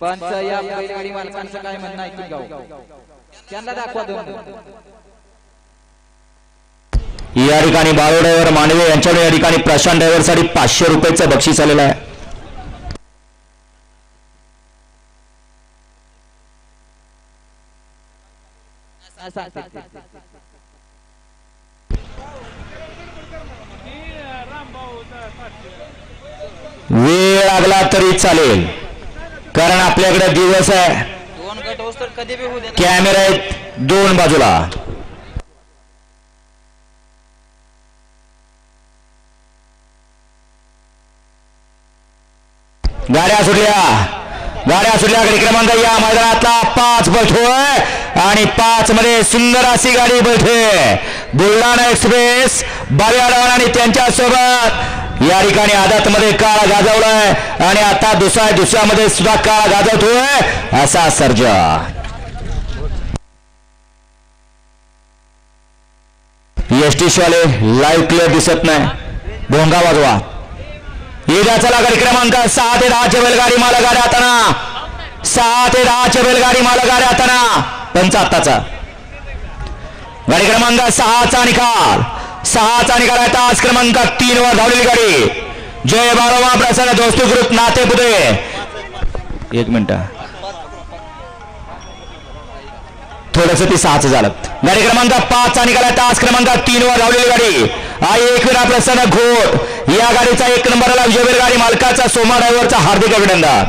पंच या बैलगाडी मालकांचं काय म्हणणं ऐकून गाव हो. त्यांना दाखवा दोन या ठिकाणी बाळू ड्रायव्हर मांडवे यांच्याकडे या ठिकाणी प्रशांत ड्रायव्हरसाठी पाचशे रुपयाचं बक्षीस आलेलं आहे. वेळ लागला तरी चालेल. कारण आपल्याकडे दिवस आहे. दोन गट होस तर कधी बी होऊ दे कॅमेरा आहेत दोन बाजूला. गाड्या सुटल्या. गाड्या सुटल्या. गाडी क्रमांक या मैदानातला पाच बैठोय आणि पाच मध्ये सुंदर अशी गाडी बैठे बुलढाणा एक्सप्रेस बावीआडवान आणि त्यांच्यासोबत या ठिकाणी आदात मध्ये काळा गाजवलाय आणि आता दुसऱ्या दुसऱ्यामध्ये सुद्धा काळा गाजवतोय असा सर्जा एस टी वाले लाईव्ह क्लिअर दिसत नाही. भोंगा वाजवा. येत्या चला गाडी क्रमांक सहा ते दहाच्या बैलगाडी माला गाड्या हाताना सहा ते दहाच्या बैलगाडी माला गाड्या आताना. पंच आत्ताचा गाडी क्रमांक सहाचा निकाल. सहाचा निकाल आहे तास क्रमांक तीन वर धावलेली गाडी. जय बारोबा प्रसन्न दोस्ती ग्रुप नाते पुते. एक मिनिट. थोडस ती सहाच झालं. गाडी क्रमांक पाचचा निघाला तास क्रमांक तीन वर धावलेली गाडी. आई एक वेळा प्रसन्न घोट. या गाडीचा एक नंबरला विजयवीर गाडी मालकाचा सोमा ड्रायव्हरचा हार्दिक अभिनंदन.